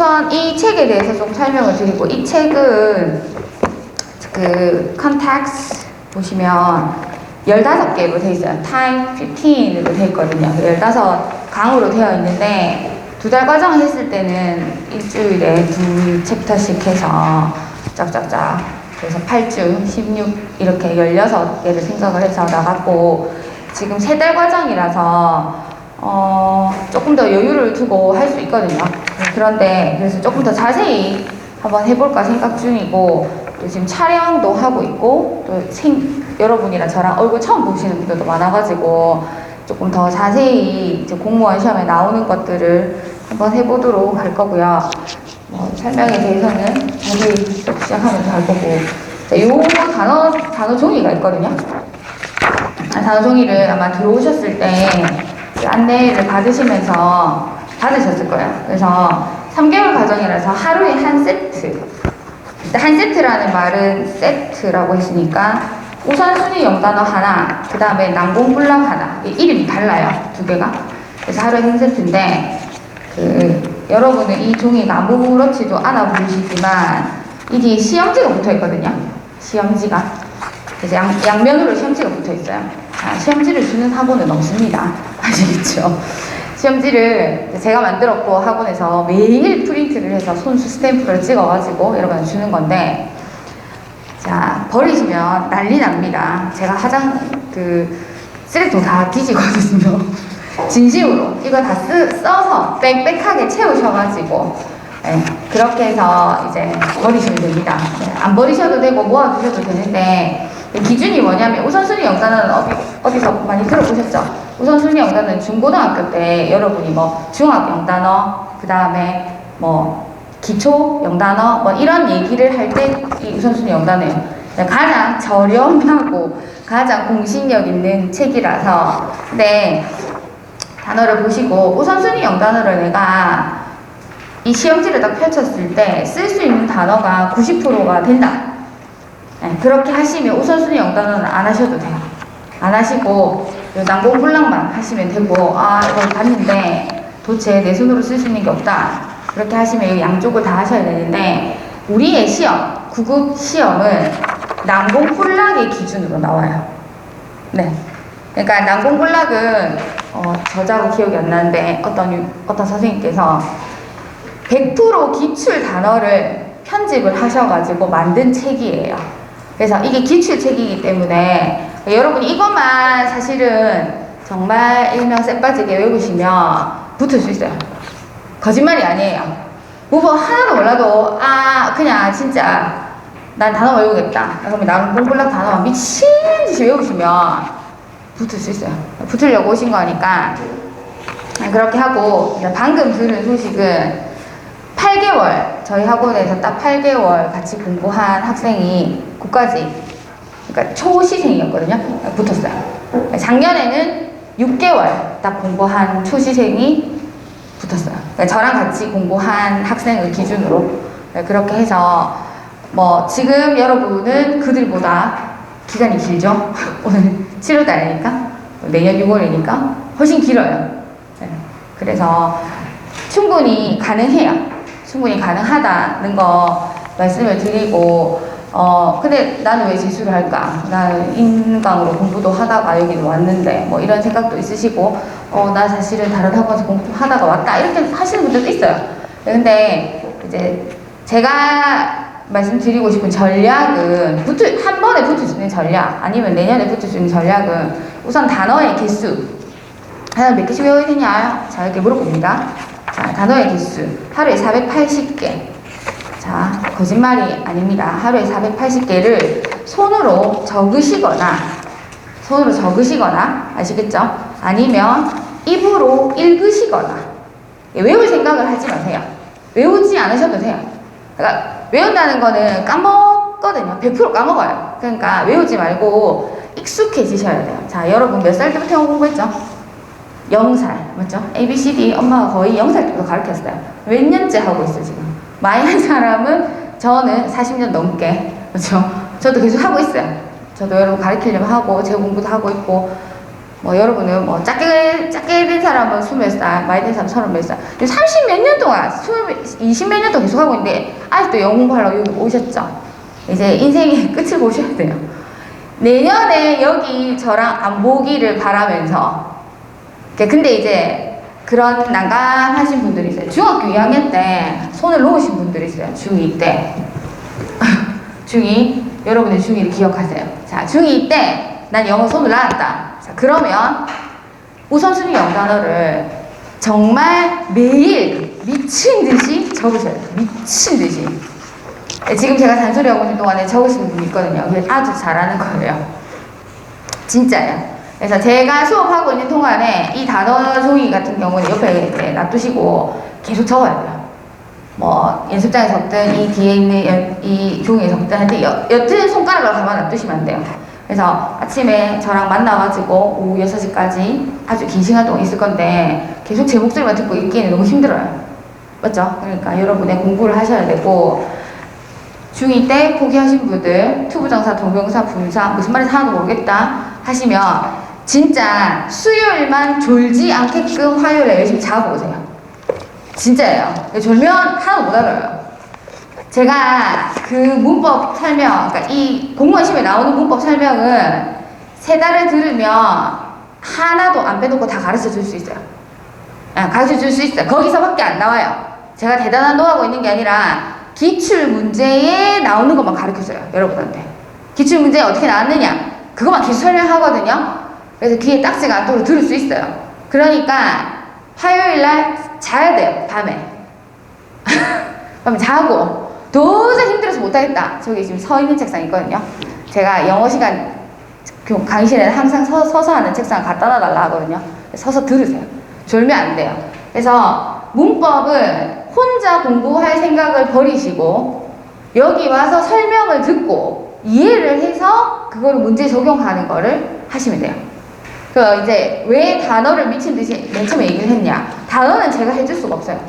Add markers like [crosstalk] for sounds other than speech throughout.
우선 이 책에 대해서 좀 설명을 드리고 이 책은 그 컨텍스 보시면 15개로 되어 있어요. 타임 15으로 되어 있거든요. 15강으로 되어 있는데 두 달 과정 했을 때는 일주일에 두 챕터씩 해서 짝짝짝 그래서 8주, 16 이렇게 16개를 생각을 해서 나갔고 지금 세 달 과정이라서 어, 조금 더 여유를 두고 할 수 있거든요. 그런데 그래서 조금 더 자세히 한번 해볼까 생각 중이고 또 지금 촬영도 하고 있고 또 생, 여러분이랑 저랑 얼굴 처음 보시는 분들도 많아가지고 조금 더 자세히 이제 공무원 시험에 나오는 것들을 한번 해보도록 할 거고요. 뭐 설명에 대해서는 자세히 또 시작하면서 할 거고 자, 요 단어 단어 종이가 있거든요. 아, 단어 종이를 아마 들어오셨을 때그 안내를 받으시면서 받으셨을 거예요. 그래서 3개월 과정이라서 하루에 한 세트. 한 세트라는 말은 세트라고 했으니까 우선순위 영단어 하나, 그 다음에 난공불락 하나. 이게 이름이 달라요. 두 개가. 그래서 하루에 한 세트인데, 그, 여러분은 이 종이가 아무렇지도 않아 보이시지만, 이 뒤에 시험지가 붙어 있거든요. 시험지가. 그래서 양, 양면으로 시험지가 붙어 있어요. 아, 시험지를 주는 학원은 없습니다. [laughs] 아시겠죠? 시험지를 제가 만들었고 학원에서 매일 프린트를 해서 손수 스탬프를 찍어가지고 여러분 주는 건데 자 버리시면 난리 납니다. 제가 화장 그 쓰레기통 다 뒤지거든요. [laughs] 진심으로 이거 다 쓰, 써서 빽빽하게 채우셔가지고 네, 그렇게 해서 이제 버리시면 됩니다. 네, 안 버리셔도 되고 모아두셔도 되는데 기준이 뭐냐면 우선순위 영단은 어디, 어디서 많이 들어보셨죠? 우선순위 영단은 중고등학교 때 여러분이 뭐 중학 영단어 그 다음에 뭐 기초 영단어 뭐 이런 얘기를 할 때 이 우선순위 영단이에요. 가장 저렴하고 가장 공신력 있는 책이라서 근데 단어를 보시고 우선순위 영단어를 내가 이 시험지를 딱 펼쳤을 때 쓸 수 있는 단어가 90%가 된다. 네, 그렇게 하시면 우선순위 영단어는 안 하셔도 돼요. 안 하시고 난공불락만 하시면 되고 아 이걸 봤는데 도대체 내 손으로 쓸 수 있는 게 없다. 그렇게 하시면 이 양쪽을 다 하셔야 되는데 우리의 시험, 구급 시험은 난공불락의 기준으로 나와요. 네. 그러니까 난공불락은 어, 저자가 기억이 안 나는데 어떤 유- 어떤 선생님께서 100% 기출 단어를 편집을 하셔가지고 만든 책이에요. 그래서 이게 기출책이기 때문에 여러분이 이것만 사실은 정말 일명 쎄빠지게 외우시면 붙을 수 있어요. 거짓말이 아니에요. 무법 하나도 몰라도 아 그냥 진짜 난 단어 외우겠다. 그러면 난공불락 단어 미친 듯이 외우시면 붙을 수 있어요. 붙으려고 오신 거니까 그렇게 하고 방금 들은 소식은 8개월 저희 학원에서 딱 8개월 같이 공부한 학생이 고까지 그러니까 초시생이었거든요. 붙었어요. 작년에는 6개월 딱 공부한 초시생이 붙었어요. 그러니까 저랑 같이 공부한 학생을 기준으로 네, 그렇게 해서 뭐 지금 여러분은 그들보다 기간이 길죠. [laughs] 오늘 7월달이니까 내년 6월이니까 훨씬 길어요. 네, 그래서 충분히 가능해요. 충분히 가능하다는 거 말씀을 드리고 어 근데 나는 왜 재수를 할까? 나는 인강으로 공부도 하다가 여기도 왔는데 뭐 이런 생각도 있으시고 어 나 사실은 다른 학원에서 공부 하다가 왔다 이렇게 하시는 분들도 있어요. 네, 근데 이제 제가 말씀드리고 싶은 전략은 붙을 한 번에 붙을 수 있는 전략 아니면 내년에 붙을 수 있는 전략은 우선 단어의 개수 하나 몇 개씩 외워야 되냐? 자 이렇게 물어봅니다. 자 단어의 개수 하루에 480개. 자, 거짓말이 아닙니다. 하루에 480개를 손으로 적으시거나, 손으로 적으시거나, 아시겠죠? 아니면 입으로 읽으시거나, 예, 외울 생각을 하지 마세요. 외우지 않으셔도 돼요. 그러니까 외운다는 거는 까먹거든요. 100% 까먹어요. 그러니까 외우지 말고 익숙해지셔야 돼요. 자, 여러분 몇 살 때부터 영어 공부했죠? 0살, 맞죠? A, B, C, D 엄마가 거의 0살 때부터 가르쳤어요. 몇 년째 하고 있어요, 지금. 많이 한 사람은 저는 40년 넘게 그렇죠. 저도 계속 하고 있어요. 저도 여러분 가르치려고 하고 제 공부도 하고 있고 뭐 여러분은 뭐 작게 작게 된 사람은 스물 살, 많이 된 사람 서른 몇 살, 삼십 몇년 동안 스물 이십 몇년 동안 계속 하고 있는데 아직도 공부하려고 여기 오셨죠. 이제 인생의 [laughs] 끝을 보셔야 돼요. 내년에 여기 저랑 안 보기를 바라면서. 그- 근데 이제 그런 난감하신 분들이 있어요. 중학교 2학년 때 손을 놓으신 분들이 있어요. 중2 때. [laughs] 중2, 여러분의 중2를 기억하세요. 자, 중2 때 난 영어 손을 놨다. 자, 그러면 우선순위 영어 단어를 정말 매일 미친 듯이 적으셔야 돼요. 미친 듯이. 네, 지금 제가 잔소리하고 있는 동안에 적으시는 분이 있거든요. 아주 잘하는 거예요. 진짜요. 그래서 제가 수업하고 있는 동안에 이 단어 종이 같은 경우는 옆에 놔두시고 계속 적어야 돼요. 뭐 연습장에 적든 이 뒤에 있는 여- 이 종이에 적든 여, 여튼 손가락으로 가만 놔두시면 안 돼요. 그래서 아침에 저랑 만나가지고 오후 6시까지 아주 긴 시간 동안 있을 건데 계속 제 목소리만 듣고 있기에는 너무 힘들어요. 맞죠? 그러니까 여러분의 공부를 하셔야 되고 중2 때 포기하신 분들 투부정사, 동명사, 분사 무슨 말인지 하나도 모르겠다 하시면 진짜 수요일만 졸지 않게끔 화요일에 열심히 오세요. 진짜예요. 졸면 하나도 못 알아요. 제가 그 문법 설명, 그러니까 이 공무원 시험에 나오는 문법 설명은 세 달을 들으면 하나도 안 빼놓고 다 가르쳐 줄 수 있어요. 아, 가르쳐 줄 수 있어요. 거기서밖에 안 나와요. 제가 대단한 노하고 있는 게 아니라 기출 문제에 나오는 것만 가르쳐 줘요. 여러분한테. 기출 문제 어떻게 나왔느냐? 그것만 계속 설명하거든요. 그래서 귀에 딱지가 않도록 들을 수 있어요. 그러니까 화요일 날 자야 돼요. 밤에. [laughs] 밤에 자고 도저히 힘들어서 못하겠다. 저기 지금 서 있는 책상 있거든요. 제가 영어 시간 교- 강의실에는 항상 서, 서서 하는 책상 갖다 놔달라 하거든요. 서서 들으세요. 졸면 안 돼요. 그래서 문법은 혼자 공부할 생각을 버리시고 여기 와서 설명을 듣고 이해를 해서 그거를 문제 적용하는 거를 하시면 돼요. 그 이제 왜 단어를 미친 듯이 맨 처음에 얘기를 했냐? 단어는 제가 해줄 수가 없어요.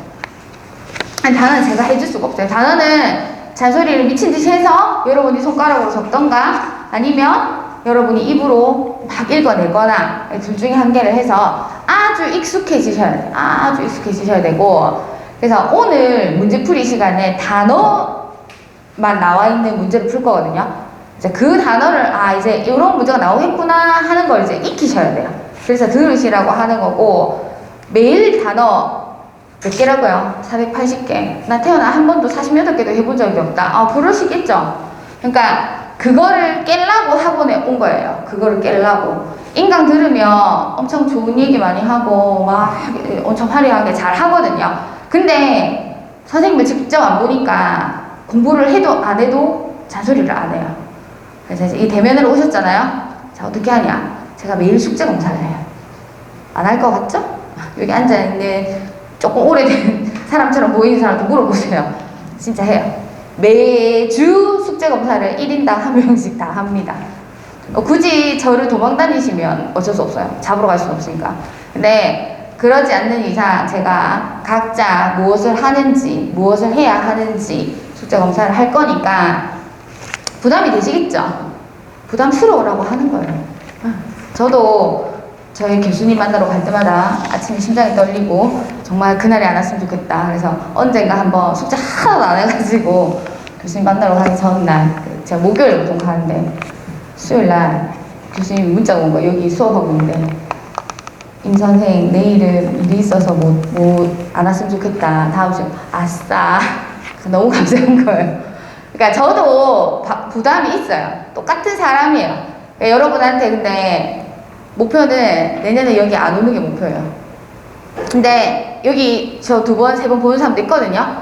아니, 단어는 제가 해줄 수가 없어요. 단어는 잔소리를 미친 듯이 해서 여러분이 손가락으로 적던가 아니면 여러분이 입으로 막 읽어내거나 둘 중에 한 개를 해서 아주 익숙해지셔야 돼요. 아주 익숙해지셔야 되고 그래서 오늘 문제풀이 시간에 단어만 나와 있는 문제를 풀 거거든요. 이제 그 단어를 아 이제 이런 문제가 나오겠구나 하는 걸 이제 익히셔야 돼요. 그래서 들으시라고 하는 거고 매일 단어 몇 개라고요? 480개. 나 태어나 한 번도 48개도 해본 적이 없다. 아, 그러시겠죠? 그러니까, 그거를 깰라고 학원에 온 거예요. 그거를 깰라고. 인강 들으면 엄청 좋은 얘기 많이 하고, 막 엄청 화려하게 잘 하거든요. 근데, 선생님을 직접 안 보니까 공부를 해도 안 해도 잔소리를 안 해요. 그래서 이제 이 대면으로 오셨잖아요. 자, 어떻게 하냐? 제가 매일 숙제 검사를 해요. 안 할 것 같죠? 여기 앉아있는 조금 오래된 [laughs] 사람처럼 보이는 사람도 물어보세요. 진짜 해요. 매주 숙제 검사를 1인당 한 명씩 다 합니다. 어, 굳이 저를 도망 다니시면 어쩔 수 없어요. 잡으러 갈 수는 없으니까. 근데 그러지 않는 이상 제가 각자 무엇을 하는지, 무엇을 해야 하는지 숙제 검사를 할 거니까 부담이 되시겠죠? 부담스러우라고 하는 거예요. 아, 저도 저희 교수님 만나러 갈 때마다 아침에 심장이 떨리고 정말 그날이 안 왔으면 좋겠다. 그래서 언젠가 한번 숙제 하나도 안 해가지고 교수님 만나러 가기 전날 그 제가 목요일 보통 가는데 수요일 날 교수님 문자가 온 거예요. 여기 수업하고 있는데 임 선생 내일은 일이 있어서 뭐뭐안 왔으면 좋겠다. 다음 주에 아싸. 너무 [laughs] 감사한 거예요. 그러니까 저도 바- 부담이 있어요. 똑같은 사람이에요. 그러니까 여러분한테 근데 목표는 내년에 여기 안 오는 게 목표예요. 근데 여기 저 두 번, 세 번 보는 사람도 있거든요.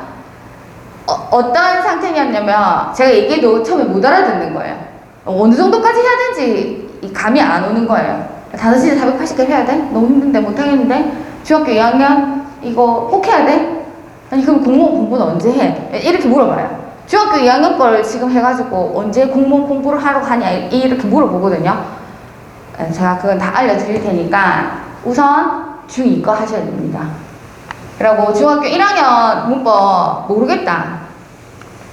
어, 떤 상태냐면 제가 얘기해도 처음에 못 알아듣는 거예요. 어느 정도까지 해야 되는지 이 감이 안 오는 거예요. 단어시즌 480개 해야 돼? 너무 힘든데 못하겠는데? 중학교 2학년 이거 꼭 해야 돼? 아니 그럼 공무원 공부는 언제 해? 이렇게 물어봐요. 중학교 2학년 걸 지금 해가지고 언제 공무원 공부를 하러 가냐 이렇게 물어보거든요. 예, 제가 그건 다 알려드릴 테니까 우선 중2 거 하셔야 됩니다. 그리고 중학교 1학년 문법 모르겠다.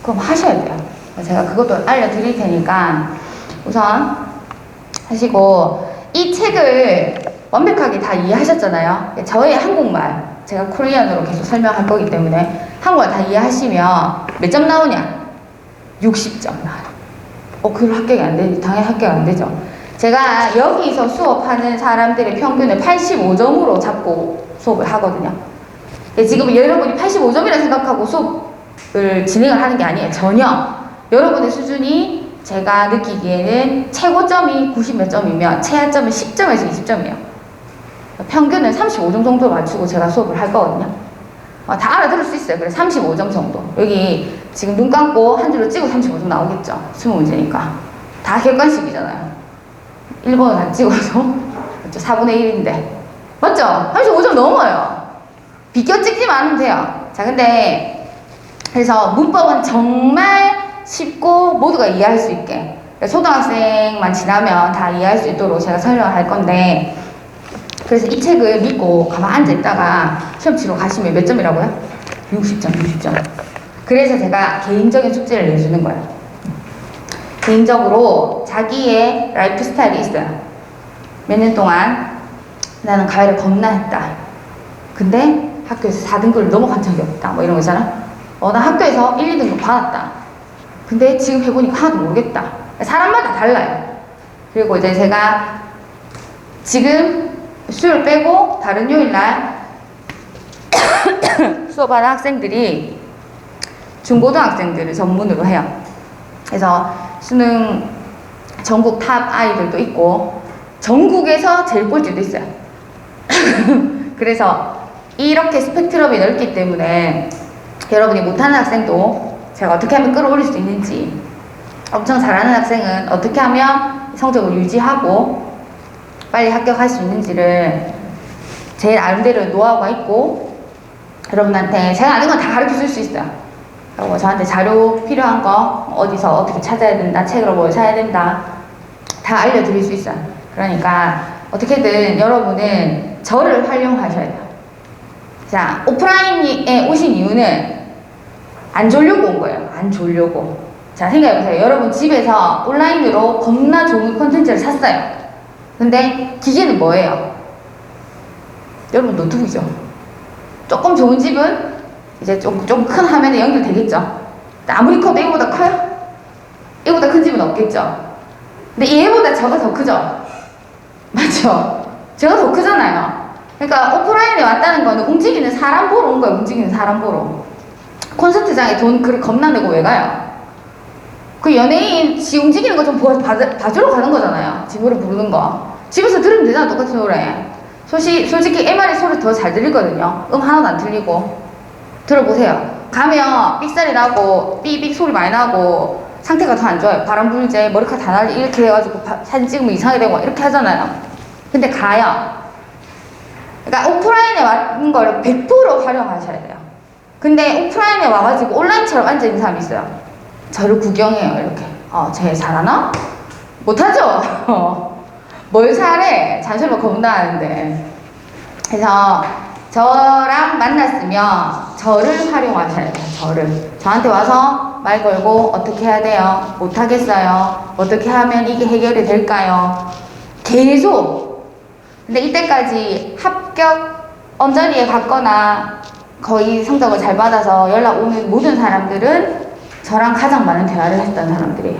그럼 하셔야 돼요. 제가 그것도 알려드릴 테니까 우선 하시고 이 책을 완벽하게 다 이해하셨잖아요. 저의 한국말 제가 코리안으로 계속 설명할 거기 때문에 한국말 다 이해하시면 몇 점 나오냐? 60점 나와요. 어, 그걸 합격이 안 되지. 당연히 합격 안 되죠. 제가 여기서 수업하는 사람들의 평균을 85점으로 잡고 수업을 하거든요. 예, 지금 여러분이 85점이라 생각하고 수업을 진행을 하는 게 아니에요. 전혀. 여러분의 수준이 제가 느끼기에는 최고점이 90 몇 점이면 최하점은 10점에서 20점이에요. 평균은 35점 정도 맞추고 제가 수업을 할 거거든요. 어, 다 알아들을 수 있어요. 그래 35점 정도. 여기 지금 눈 감고 한 줄로 찍고 35점 나오겠죠. 20문제니까. 다 객관식이잖아요. 1번은 다 찍어서 그렇죠. 4분의 1인데. 맞죠? 35점 넘어요. 비껴 찍지만 않으면 돼요. 자, 근데 그래서 문법은 정말 쉽고 모두가 이해할 수 있게 그러니까 초등학생만 지나면 다 이해할 수 있도록 제가 설명을 할 건데 그래서 이 책을 믿고 가만 앉아 있다가 시험 치러 가시면 몇 점이라고요? 60점, 60점. 그래서 제가 개인적인 숙제를 내주는 거예요. 개인적으로 자기의 라이프 스타일이 있어요. 몇 년 동안 나는 가위를 겁나 했다. 근데 학교에서 4등급을 넘어간 적이 없다. 뭐 이런 거 있잖아. 어, 나 학교에서 1, 2등급 받았다. 근데 지금 해보니까 하나도 모르겠다. 사람마다 달라요. 그리고 이제 제가 지금 수요일 빼고 다른 요일 날 [coughs] 수업하는 학생들이 중고등학생들을 전문으로 해요. 그래서 수능 전국 탑 아이들도 있고 전국에서 제일 꼴찌도 있어요. [laughs] 그래서 이렇게 스펙트럼이 넓기 때문에 여러분이 못하는 학생도 제가 어떻게 하면 끌어올릴 수 있는지 엄청 잘하는 학생은 어떻게 하면 성적을 유지하고 빨리 합격할 수 있는지를 제 나름대로 노하우가 있고 여러분한테 제가 아는 건 다 가르쳐 줄 수 있어요. 그리고 저한테 자료 필요한 거 어디서 어떻게 찾아야 된다, 책으로 뭘 사야 된다 다 알려드릴 수 있어요. 그러니까 어떻게든 여러분은 저를 활용하셔야 돼요. 자, 오프라인에 오신 이유는 안 졸려고 온 거예요. 안 졸려고. 자, 생각해보세요. 여러분 집에서 온라인으로 겁나 좋은 콘텐츠를 샀어요. 근데 기계는 뭐예요? 여러분 노트북이죠. 조금 좋은 집은 이제 좀, 좀 큰 화면에 연결되겠죠. 아무리 커도 이거보다 커요? 이거보다 큰 집은 없겠죠. 근데 얘보다 저가 더 크죠? 맞죠? 제가 더 크잖아요. 그러니까 오프라인에 왔다는 거는 움직이는 사람 보러 온 거예요. 움직이는 사람 보러. 콘서트장에 돈 그렇게 겁나 내고 왜 가요? 그 연예인 지 움직이는 거 좀 봐주러 가는 거잖아요. 지 노래 부르는 거. 집에서 들으면 되잖아, 똑같은 노래. 솔직히, 솔직히 MR의 소리 더 잘 들리거든요. 음 하나도 안 틀리고. 들어보세요. 가면 삑살이 나고, 삐빅 소리 많이 나고, 상태가 더 안 좋아요. 바람 불제, 머리카락 다 날리, 이렇게 해가지고 바- 사진 찍으면 이상하게 되고, 이렇게 하잖아요. 근데 가요. 그러니까 오프라인에 왔는 거를 100% 활용하셔야 돼요. 근데 오프라인에 와가지고 온라인처럼 앉아있는 사람이 있어요. 저를 구경해요, 이렇게. 어, 쟤 잘하나? 못하죠? [laughs] 뭘 잘해? 잔소리만 겁나 하는데. 그래서 저랑 만났으면 저를 활용하셔야 돼요, 저를. 저한테 와서 말 걸고 어떻게 해야 돼요? 못하겠어요? 어떻게 하면 이게 해결이 될까요? 계속. 근데 이때까지 합격 언저리에 갔거나 거의 성적을 잘 받아서 연락 오는 모든 사람들은 저랑 가장 많은 대화를 했던 사람들이에요.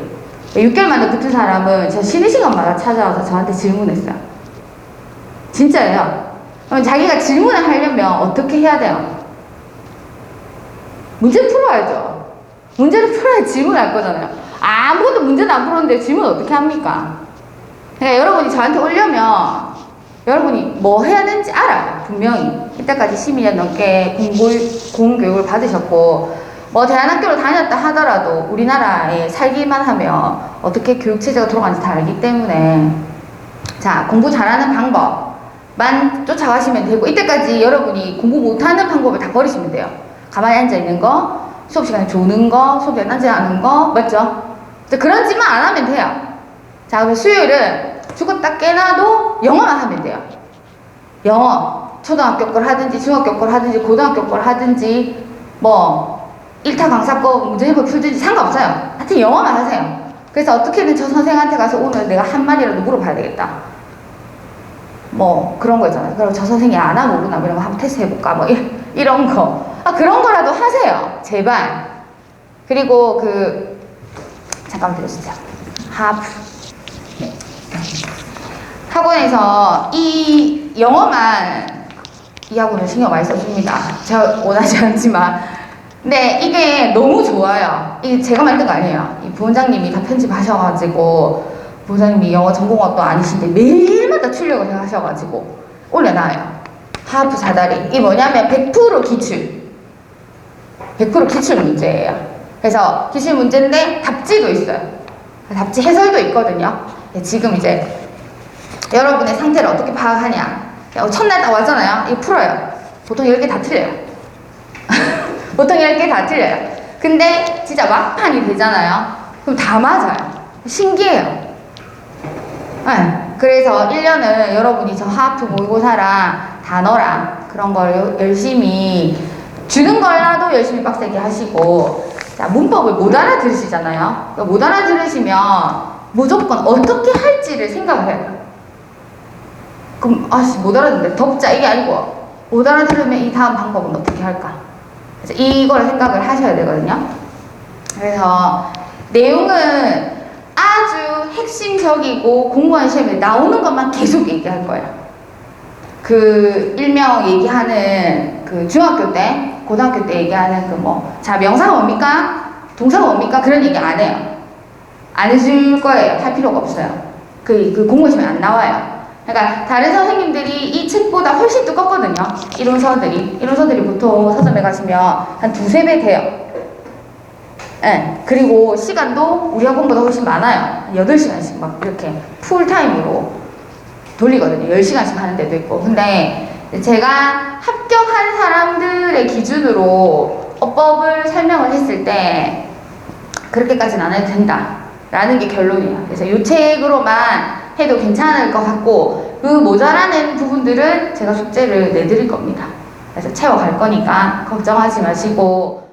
6개월 만에 붙은 사람은 저 쉬는 시간마다 찾아와서 저한테 질문했어요. 진짜예요. 그럼 자기가 질문을 하려면 어떻게 해야 돼요? 문제 풀어야죠. 문제를 풀어야 질문할 거잖아요. 아무것도 문제는 안 풀었는데 질문 어떻게 합니까? 그러니까 여러분이 저한테 오려면 여러분이 뭐 해야 되는지 알아요. 분명히. 이때까지 12년 넘게 공부, 공교육을 받으셨고, 뭐 대안학교를 다녔다 하더라도 우리나라에 살기만 하면 어떻게 교육체제가 돌아가는지 다 알기 때문에 자, 공부 잘하는 방법만 쫓아가시면 되고, 이때까지 여러분이 공부 못하는 방법을 다 버리시면 돼요. 가만히 앉아있는 거, 수업 시간에 조는 거, 수업 시간에 앉아하는 거, 맞죠? 그런 짓만 안 하면 돼요. 자, 그럼 수요일은 죽었다 깨나도 영어만 하면 돼요. 영어. 초등학교 걸 하든지, 중학교 걸 하든지, 고등학교 걸 하든지, 뭐, 1타 강사 거 문제집을 풀든지 상관없어요. 하여튼 영어만 하세요. 그래서 어떻게든 저 선생한테 가서 오늘 내가 한마디라도 물어봐야 되겠다. 뭐 그런 거 있잖아요. 그럼 저 선생님 안 하고 오구나. 그러면 한번 테스트 해볼까? 뭐 이- 이런 거. 아, 그런 거라도 하세요. 제발. 그리고 그, 잠깐만 들려주세요. 하프. 네. 학원에서 이 영어만 이 학원을 신경 많이 써줍니다. 제가 원하지 않지만. 근데 이게 너무 좋아요. 이게 제가 만든 거 아니에요. 이 부원장님이 다 편집하셔가지고, 부원장님이 영어 전공업도 아니신데 매일마다 출력을 하셔가지고 올려놔요. 하프 사다리. 이게 뭐냐면 100% 기출. 100% 기출 문제예요. 그래서 기출 문제인데 답지도 있어요. 답지 해설도 있거든요. 네, 지금 이제 여러분의 상태를 어떻게 파악하냐. 어, 첫날 딱 왔잖아요. 이거 풀어요. 보통 10개 다 틀려요. 보통 10개 다 틀려요. 근데 진짜 막판이 되잖아요. 그럼 다 맞아요. 신기해요. 네. 그래서 1년은 여러분이 저 하프 모의고사랑 단어랑 그런 걸 여- 열심히 주는 걸라도 열심히 빡세게 하시고 자, 문법을 못 알아들으시잖아요. 못 알아들으시면 무조건 어떻게 할지를 생각을 해요. 그럼 아씨 못 알아듣는데 덥자 이게 아니고 못 알아들으면 이 다음 방법은 어떻게 할까? 이걸 생각을 하셔야 되거든요. 그래서 내용은 아주 핵심적이고 공무원 시험에 나오는 것만 계속 얘기할 거예요. 그 일명 얘기하는 그 중학교 때, 고등학교 때 얘기하는 그 뭐, 자, 명사가 뭡니까? 동사가 뭡니까? 그런 얘기 안 해요. 안 해줄 거예요. 할 필요가 없어요. 그, 그 공무원 시험에 안 나와요. 그러니까 다른 선생님들이 이 책보다 훨씬 두껍거든요. 이론서들이. 이론서들이 보통 서점에 가시면 한 두세 배 돼요. 예. 그리고 시간도 우리 학원보다 훨씬 많아요. 8시간씩 막 이렇게 풀타임으로 돌리거든요. 10시간씩 하는 데도 있고. 근데 제가 합격한 사람들의 기준으로 어법을 설명을 했을 때 그렇게까지는 안 해도 된다. 라는 게 결론이에요. 그래서 이 책으로만 해도 괜찮을 것 같고 그 모자라는 부분들은 제가 숙제를 내드릴 겁니다. 그래서 채워갈 거니까 걱정하지 마시고